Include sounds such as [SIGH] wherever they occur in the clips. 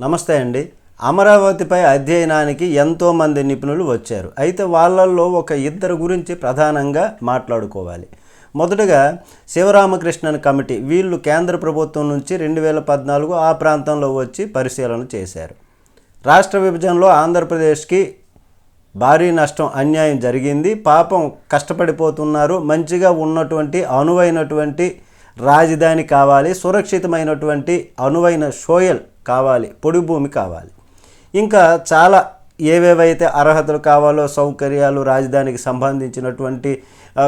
నమస్తే అండి. అమరావతిపై అధ్యయనానికి ఎంతోమంది నిపుణులు వచ్చారు. అయితే వాళ్ళల్లో ఒక ఇద్దరు గురించి ప్రధానంగా మాట్లాడుకోవాలి. మొదటగా శివరామకృష్ణన్ కమిటీ వీళ్ళు కేంద్ర ప్రభుత్వం నుంచి రెండు వేల పద్నాలుగు ఆ ప్రాంతంలో వచ్చి పరిశీలన చేశారు. రాష్ట్ర విభజనలో ఆంధ్రప్రదేశ్కి భారీ నష్టం అన్యాయం జరిగింది. పాపం కష్టపడిపోతున్నారు. మంచిగా ఉన్నటువంటి అనువైనటువంటి రాజధాని కావాలి. సురక్షితమైనటువంటి అనువైన షోయల్ కావాలి పొడి భూమి కావాలి. ఇంకా చాలా ఏవేవైతే అర్హతలు కావాలో సౌకర్యాలు రాజధానికి సంబంధించినటువంటి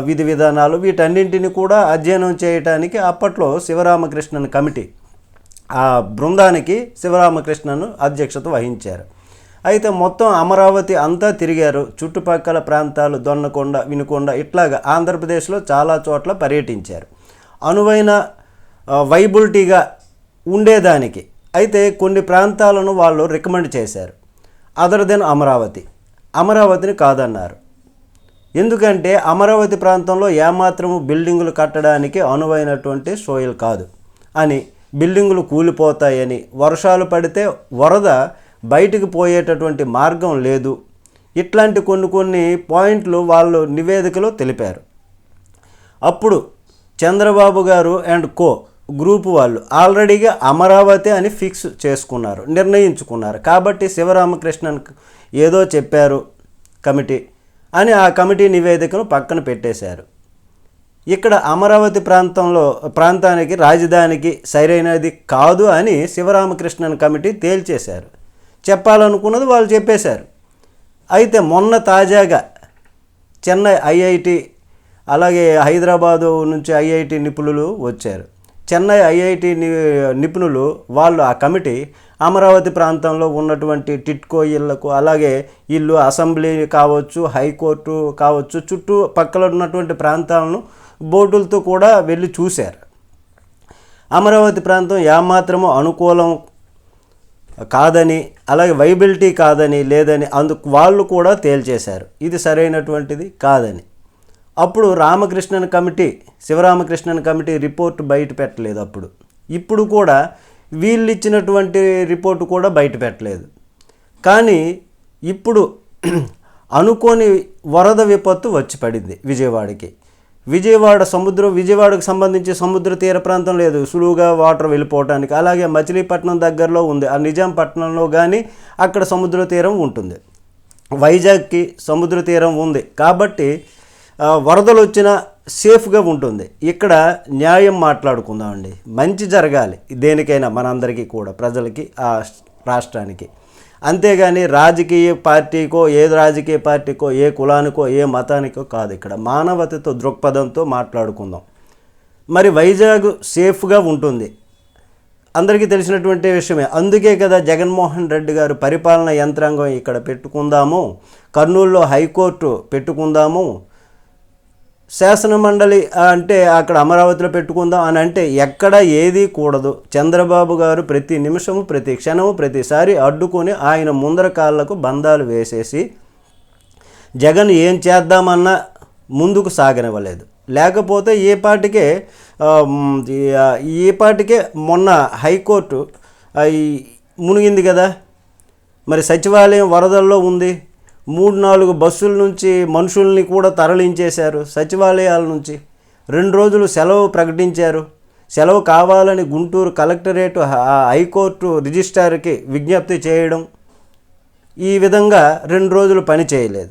విధి విధానాలు వీటన్నింటిని కూడా అధ్యయనం చేయటానికి అప్పట్లో శివరామకృష్ణన్ కమిటీ ఆ బృందానికి శివరామకృష్ణను అధ్యక్షత వహించారు. అయితే మొత్తం అమరావతి అంతా తిరిగారు. చుట్టుపక్కల ప్రాంతాలు దొన్నకొండ వినుకొండ ఇట్లాగా ఆంధ్రప్రదేశ్లో చాలా చోట్ల పర్యటించారు. అనువైన వైబులిటీగా వైబిలిటీగా ఉండేదానికి అయితే కొన్ని ప్రాంతాలను వాళ్ళు రికమెండ్ చేశారు. Other than Amaravati. అమరావతిని కాదన్నారు. ఎందుకంటే అమరావతి ప్రాంతంలో ఏమాత్రము బిల్డింగులు కట్టడానికి అనువైనటువంటి సోయిల్ కాదు. అని బిల్డింగులు కూలిపోతాయని వర్షాలు పడితే వరద బయటికి పోయేటటువంటి మార్గం లేదు. ఇట్లాంటి కొన్ని కొన్ని పాయింట్లు వాళ్ళు నివేదికలో తెలిపారు. అప్పుడు చంద్రబాబు గారు అండ్ కో గ్రూప్ వాళ్ళు ఆల్రెడీగా అమరావతి అని ఫిక్స్ చేసుకున్నారు నిర్ణయించుకున్నారు. కాబట్టి శివరామకృష్ణన్ ఏదో చెప్పారు కమిటీ అని ఆ కమిటీ నివేదికను పక్కన పెట్టేశారు. ఇక్కడ అమరావతి ప్రాంతంలో ప్రాంతానికి రాజధానికి సరైనది కాదు అని శివరామకృష్ణన్ కమిటీ తేల్చేశారు. చెప్పాలనుకున్నది వాళ్ళు చెప్పేశారు. అయితే మొన్న తాజాగా చెన్నై ఐఐటి అలాగే హైదరాబాదు నుంచి ఐఐటి నిపుణులు వచ్చారు. చెన్నై ఐఐటి ని నిపుణులు వాళ్ళు ఆ కమిటీ అమరావతి ప్రాంతంలో ఉన్నటువంటి టిట్కో ఇళ్ళకు అలాగే ఇల్లు అసెంబ్లీ కావచ్చు హైకోర్టు కావచ్చు చుట్టూ పక్కల ఉన్నటువంటి ప్రాంతాలను బోర్డులతో కూడా వెళ్ళి చూశారు. అమరావతి ప్రాంతం ఏమాత్రము అనుకూలం కాదని అలాగే వైబిలిటీ కాదని లేదని అందుకు వాళ్ళు కూడా తేల్చేశారు. ఇది సరైనటువంటిది కాదని. అప్పుడు Ramakrishnan committee Sivaramakrishnan committee report బయట పెట్టలేదు అప్పుడు. ఇప్పుడు కూడా వీళ్ళు ఇచ్చినటువంటి రిపోర్టు కూడా బయట పెట్టలేదు. కానీ ఇప్పుడు [CLEARS THROAT] అనుకోని వరద విపత్తు వచ్చి పడింది విజయవాడకి. విజయవాడ సముద్రం విజయవాడకు సంబంధించి సముద్ర తీర ప్రాంతం లేదు. సులువుగా వాటర్ వెళ్ళిపోవటానికి. అలాగే మచిలీపట్నం దగ్గరలో ఉంది. ఆ నిజాంపట్నంలో కానీ అక్కడ సముద్ర తీరం ఉంటుంది. వైజాగ్కి సముద్ర తీరం ఉంది. కాబట్టి వరదలు వచ్చినా సేఫ్గా ఉంటుంది. ఇక్కడ న్యాయం మాట్లాడుకుందామండి. మంచి జరగాలి. దేనికైనా మనందరికీ కూడా ప్రజలకి ఆ రాష్ట్రానికి. అంతేగాని రాజకీయ పార్టీకో ఏ రాజకీయ పార్టీకో ఏ కులానికో ఏ మతానికో కాదు ఇక్కడ. మానవతతో దృక్పథంతో మాట్లాడుకుందాం. మరి వైజాగ్ సేఫ్గా ఉంటుంది. అందరికీ తెలిసినటువంటి విషయమే. అందుకే కదా జగన్మోహన్ రెడ్డి గారు పరిపాలన యంత్రాంగం ఇక్కడ పెట్టుకుందాము. కర్నూలులో హైకోర్టు పెట్టుకుందాము. శాసన మండలి అంటే అక్కడ అమరావతిలో పెట్టుకుందాం అని అంటే ఎక్కడ ఏది కూడదు. చంద్రబాబు గారు ప్రతి నిమిషము ప్రతి క్షణము ప్రతిసారి అడ్డుకొని ఆయన ముందర కాళ్ళకు బంధాలు వేసేసి జగన్ ఏం చేద్దామన్నా ముందుకు సాగనివ్వలేదు. లేకపోతే ఏ పాటికే ఈ- ఏ పాటికే మొన్న హైకోర్టు మునిగింది కదా. మరి సచివాలయం వరదల్లో ఉంది. మూడు నాలుగు బస్సుల నుంచి మనుషుల్ని కూడా తరలించేశారు సచివాలయాల నుంచి. రెండు రోజులు సెలవు ప్రకటించారు. సెలవు కావాలని గుంటూరు కలెక్టరేట్ హైకోర్టు రిజిస్ట్రార్కి విజ్ఞప్తి చేయడం ఈ విధంగా రెండు రోజులు పని చేయలేదు.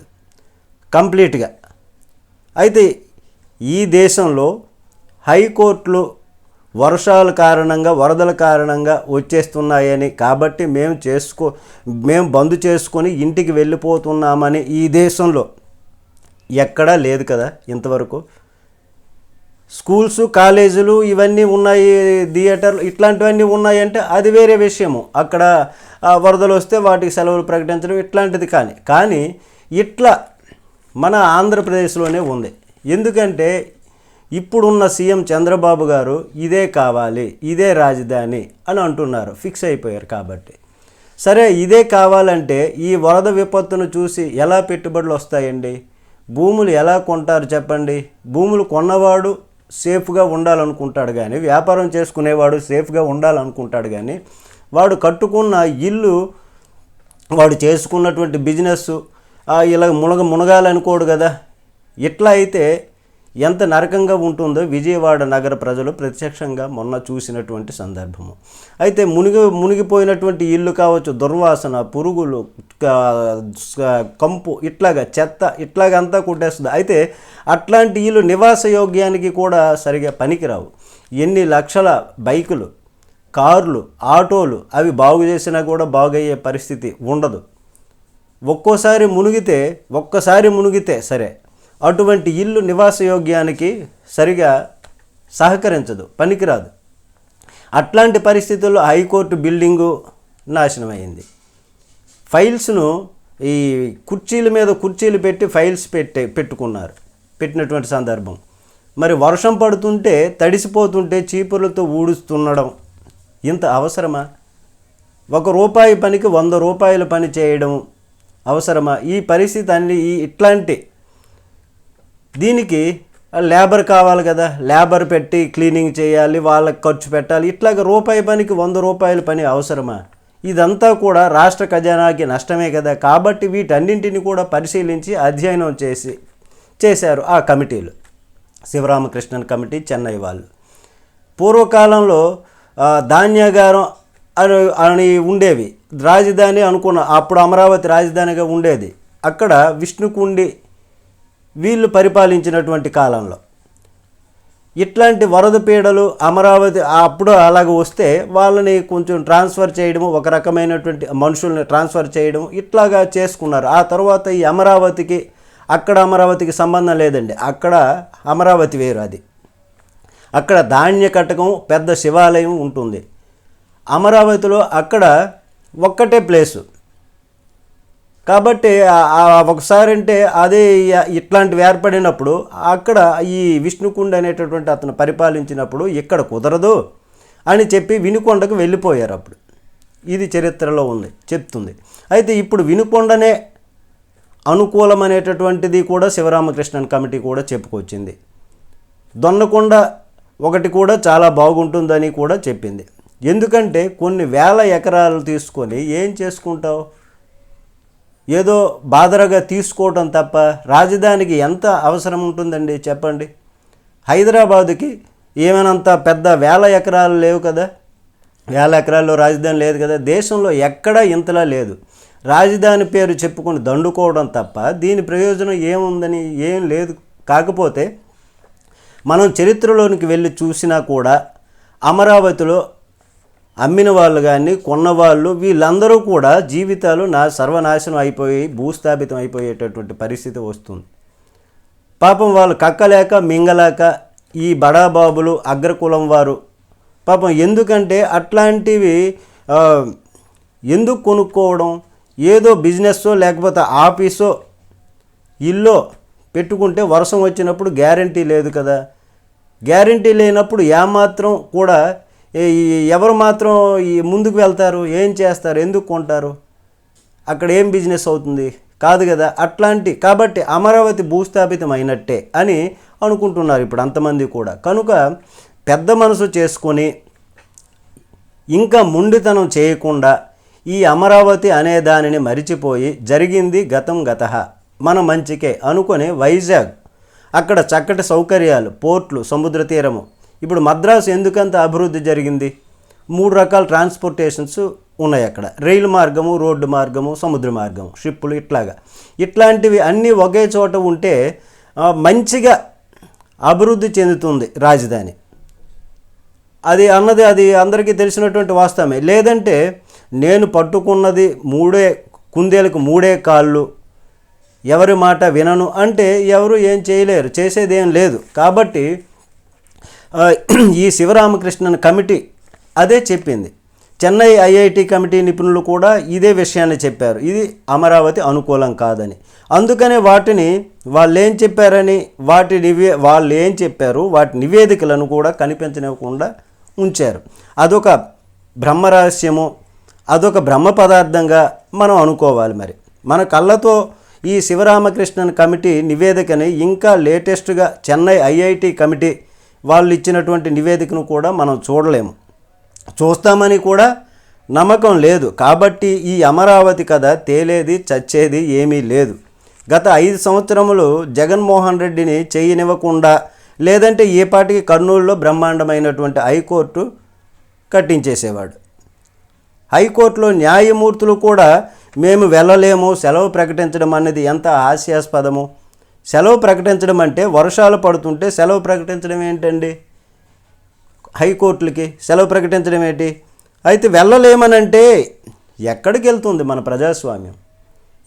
కంప్లీట్గా. అయితే ఈ దేశంలో హైకోర్టులు వర్షాల కారణంగా వరదల కారణంగా వచ్చేస్తున్నాయని. కాబట్టి మేము చేసుకో మేము బంద్ చేసుకొని ఇంటికి వెళ్ళిపోతున్నామని ఈ దేశంలో ఎక్కడా లేదు కదా ఇంతవరకు. స్కూల్స్ కాలేజీలు ఇవన్నీ ఉన్నాయి థియేటర్లు ఇట్లాంటివన్నీ ఉన్నాయంటే అది వేరే విషయము. అక్కడ వరదలు వస్తే వాటికి సెలవులు ప్రకటించడం ఇట్లాంటిది కానీ కానీ ఇట్లా మన ఆంధ్రప్రదేశ్లోనే ఉంది. ఎందుకంటే ఇప్పుడున్న సీఎం చంద్రబాబు గారు ఇదే కావాలి ఇదే రాజధాని అని అంటున్నారు. ఫిక్స్ అయిపోయారు కాబట్టి. సరే ఇదే కావాలంటే ఈ వరద విపత్తును చూసి ఎలా పెట్టుబడులు వస్తాయండి? భూములు ఎలా కొంటారు చెప్పండి? భూములు కొన్నవాడు సేఫ్గా ఉండాలనుకుంటాడు కానీ వ్యాపారం చేసుకునేవాడు సేఫ్గా ఉండాలనుకుంటాడు కానీ వాడు కట్టుకున్న ఇల్లు వాడు చేసుకున్నటువంటి బిజినెస్ ఇలా మునగ మునగాలనుకోడు కదా. ఇట్లా అయితే ఎంత నరకంగా ఉంటుందో విజయవాడ నగర ప్రజలు ప్రత్యక్షంగా మొన్న చూసినటువంటి సందర్భము. అయితే మునిగి మునిగిపోయినటువంటి ఇల్లు కావచ్చు దుర్వాసన పురుగులు కంపు ఇట్లాగా చెత్త ఇట్లాగంతా కుట్టేస్తుంది. అయితే అట్లాంటి ఇల్లు నివాస యోగ్యానికి కూడా సరిగా పనికిరావు. ఎన్ని లక్షల బైకులు కార్లు ఆటోలు అవి బాగు చేసినా కూడా బాగయ్యే పరిస్థితి ఉండదు. ఒక్కోసారి మునిగితే ఒక్కసారి మునిగితే సరే అటువంటి ఇల్లు నివాసయోగ్యానికి సరిగా సహకరించదు పనికిరాదు. అట్లాంటి పరిస్థితుల్లో హైకోర్టు బిల్డింగు నాశనమైంది. ఫైల్స్ను ఈ కుర్చీల మీద కుర్చీలు పెట్టి ఫైల్స్ పెట్టే పెట్టుకున్నారు పెట్టినటువంటి సందర్భం. మరి వర్షం పడుతుంటే తడిసిపోతుంటే చీపుర్లతో ఊడుస్తుండడం ఇంత అవసరమా? ఒక రూపాయి పనికి వంద రూపాయల పని చేయడం అవసరమా? ఈ పరిస్థితి అన్ని ఈ ఇట్లాంటి దీనికి లేబర్ కావాలి కదా. లేబర్ పెట్టి క్లీనింగ్ చేయాలి వాళ్ళకి ఖర్చు పెట్టాలి. ఇట్లాగ రూపాయి పనికి వంద రూపాయల పని అవసరమా? ఇదంతా కూడా రాష్ట్ర ఖజానాకి నష్టమే కదా. కాబట్టి వీటన్నింటిని కూడా పరిశీలించి అధ్యయనం చేసి చేశారు ఆ కమిటీలు. శివరామకృష్ణన్ కమిటీ చెన్నై వాళ్ళు. పూర్వకాలంలో ధాన్యాగారం అని అని ఉండేవి. రాజధాని అనుకున్న అప్పుడు అమరావతి రాజధానిగా ఉండేది. అక్కడ విష్ణుకుండి వీళ్ళు పరిపాలించినటువంటి కాలంలో. ఇట్లాంటి వరద పీడలు అమరావతి అప్పుడు అలాగ వస్తే వాళ్ళని కొంచెం ట్రాన్స్ఫర్ చేయడము ఒక రకమైనటువంటి మనుషుల్ని ట్రాన్స్ఫర్ చేయడం ఇట్లాగా చేసుకున్నారు. ఆ తర్వాత ఈ అమరావతికి అక్కడ అమరావతికి సంబంధం లేదండి. అక్కడ అమరావతి వేరు అది. అక్కడ ధాన్య కటకం పెద్ద శివాలయం ఉంటుంది. అమరావతిలో అక్కడ ఒక్కటే ప్లేసు. కాబట్టి ఒకసారి అంటే అదే ఇట్లాంటివి ఏర్పడినప్పుడు అక్కడ ఈ విష్ణుకుండ అనేటటువంటి అతను పరిపాలించినప్పుడు ఇక్కడ కుదరదు అని చెప్పి వినుకొండకు వెళ్ళిపోయారు అప్పుడు. ఇది చరిత్రలో ఉంది చెప్తుంది. అయితే ఇప్పుడు వినుకొండనే అనుకూలమనేటటువంటిది కూడా శివరామకృష్ణన్ కమిటీ కూడా చెప్పుకొచ్చింది. దొన్నకొండ ఒకటి కూడా చాలా బాగుంటుందని కూడా చెప్పింది. ఎందుకంటే కొన్ని వేల ఎకరాలు తీసుకొని ఏం చేసుకుంటావు? ఏదో బాదరగా తీసుకోవటం తప్ప రాజధానికి ఎంత అవసరం ఉంటుందండి చెప్పండి? హైదరాబాదుకి ఏమైనంత పెద్ద వేల ఎకరాలు లేవు కదా? వేల ఎకరాల్లో రాజధాని లేదు కదా? దేశంలో ఎక్కడా ఇంతలా లేదు. రాజధాని పేరు చెప్పుకొని దండుకోవడం తప్ప దీని ప్రయోజనం ఏముందని ఏం లేదు. కాకపోతే మనం చరిత్రలోనికి వెళ్ళి చూసినా కూడా అమరావతిలో అమ్మిన వాళ్ళు కానీ కొన్నవాళ్ళు వీళ్ళందరూ కూడా జీవితాలు నా సర్వనాశనం అయిపోయి భూస్థాపితం అయిపోయేటటువంటి పరిస్థితి వస్తుంది. పాపం వాళ్ళు కక్కలేక మింగలేక ఈ బడాబాబులు అగ్రకులం వారు పాపం ఎందుకంటే అట్లాంటివి ఎందుకు కొనుక్కోవడం? ఏదో బిజినెస్సో లేకపోతే ఆఫీసో ఇల్లో పెట్టుకుంటే వర్షం వచ్చినప్పుడు గ్యారంటీ లేదు కదా. గ్యారంటీ లేనప్పుడు ఏమాత్రం కూడా ఎవరు మాత్రం ఈ ముందుకు వెళ్తారు ఏం చేస్తారు ఎందుకు కొంటారు? అక్కడ ఏం బిజినెస్ అవుతుంది? కాదు కదా అట్లాంటి కాబట్టి అమరావతి భూస్థాపితం అయినట్టే అని అనుకుంటున్నారు ఇప్పుడు అంతమంది కూడా. కనుక పెద్ద మనసు చేసుకొని ఇంకా ముండితనం చేయకుండా ఈ అమరావతి అనే దానిని మరిచిపోయి జరిగింది గతం గత. మన మంచికే అనుకొని వైజాగ్. అక్కడ చక్కటి సౌకర్యాలు పోర్ట్లు సముద్ర తీరము ఇప్పుడు మద్రాసు ఎందుకంత అభివృద్ధి జరిగింది? మూడు రకాల ట్రాన్స్పోర్టేషన్స్ ఉన్నాయి అక్కడ. రైలు మార్గము రోడ్డు మార్గము సముద్ర మార్గము షిప్పులు ఇట్లాగా. ఇట్లాంటివి అన్నీ ఒకే చోట ఉంటే మంచిగా అభివృద్ధి చెందుతుంది రాజధాని. అది అన్నది అది అందరికీ తెలిసినటువంటి వాస్తవమే. లేదంటే నేను పట్టుకున్నది మూడే కుందేలకు మూడే కాళ్ళు ఎవరి మాట వినను అంటే ఎవరు ఏం చేయలేరు చేసేదేం లేదు. కాబట్టి ఈ శివరామకృష్ణన్ కమిటీ అదే చెప్పింది. చెన్నై ఐఐటి కమిటీ నిపుణులు కూడా ఇదే విషయాన్ని చెప్పారు. ఇది అమరావతి అనుకూలం కాదని. అందుకనే వాటిని వాళ్ళు ఏం చెప్పారని వాటి నివే వాళ్ళు ఏం చెప్పారు వాటి నివేదికలను కూడా కనిపించనివ్వకుండా ఉంచారు. అదొక బ్రహ్మరహస్యము అదొక బ్రహ్మ పదార్థంగా మనం అనుకోవాలి మరి. మన కళ్ళతో ఈ శివరామకృష్ణన్ కమిటీ నివేదికని ఇంకా లేటెస్ట్గా చెన్నై ఐఐటి కమిటీ వాళ్ళు ఇచ్చినటువంటి నివేదికను కూడా మనం చూడలేము. చూస్తామని కూడా నమ్మకం లేదు. కాబట్టి ఈ అమరావతి కథ తేలేది చచ్చేది ఏమీ లేదు. గత ఐదు సంవత్సరములు జగన్మోహన్ రెడ్డిని చేయనివ్వకుండా లేదంటే ఏ పాటికి కర్నూలులో బ్రహ్మాండమైనటువంటి హైకోర్టు కట్టించేసేవాడు. హైకోర్టులో న్యాయమూర్తులు కూడా మేము వెళ్ళలేము సెలవు ప్రకటించడం అనేది ఎంత హాస్యాస్పదము. సెలవు ప్రకటించడం అంటే వర్షాలు పడుతుంటే సెలవు ప్రకటించడం ఏంటండి? హైకోర్టులకి సెలవు ప్రకటించడం ఏంటి? అయితే వెళ్ళలేమనంటే ఎక్కడికి వెళ్తుంది మన ప్రజాస్వామ్యం?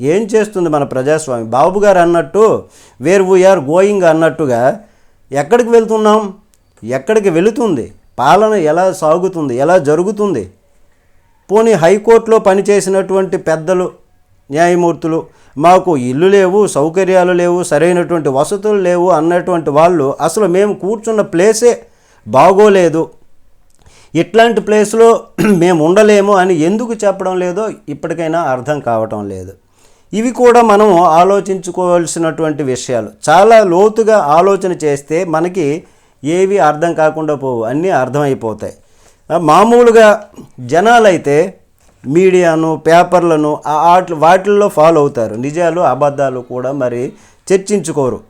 ఏం చేస్తుంది మన ప్రజాస్వామ్యం? బాబు గారు అన్నట్టు వేర్ వీఆర్ గోయింగ్ అన్నట్టుగా ఎక్కడికి వెళ్తున్నాం? ఎక్కడికి వెళుతుంది? పాలన ఎలా సాగుతుంది? ఎలా జరుగుతుంది? పోనీ హైకోర్టులో పనిచేసినటువంటి పెద్దలు న్యాయమూర్తులు మాకు ఇల్లు లేవు సౌకర్యాలు లేవు సరైనటువంటి వసతులు లేవు అన్నటువంటి వాళ్ళు అసలు మేము కూర్చున్న ప్లేసే బాగోలేదు. ఇట్లాంటి ప్లేస్లో [CLEARS THROAT] మేము ఉండలేము అని ఎందుకు చెప్పడం లేదో ఇప్పటికైనా అర్థం కావటం లేదు. ఇవి కూడా మనం ఆలోచించుకోవాల్సినటువంటి విషయాలు. చాలా లోతుగా ఆలోచన చేస్తే మనకి ఏవి అర్థం కాకుండా పోవు అన్నీ అర్థమైపోతాయి. మామూలుగా జనాలైతే మీడియాను పేపర్లను వాటిల్లో ఫాలో అవుతారు. నిజాలు అబద్ధాలు కూడా మరి చర్చించుకోరు.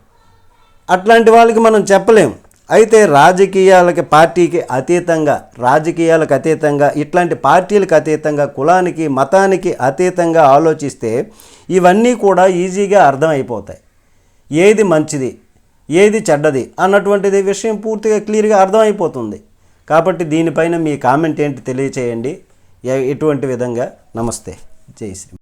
అట్లాంటి వాళ్ళకి మనం చెప్పలేం. అయితే రాజకీయాలకి పార్టీకి అతీతంగా రాజకీయాలకు అతీతంగా ఇట్లాంటి పార్టీలకు అతీతంగా కులానికి మతానికి అతీతంగా ఆలోచిస్తే ఇవన్నీ కూడా ఈజీగా అర్థమైపోతాయి. ఏది మంచిది ఏది చెడ్డది అన్నటువంటిది విషయం పూర్తిగా క్లియర్గా అర్థమైపోతుంది. కాబట్టి దీనిపైన మీ కామెంట్ ఏంటి తెలియచేయండి. ఎటువంటి విధంగా? నమస్తే. జై శ్రీ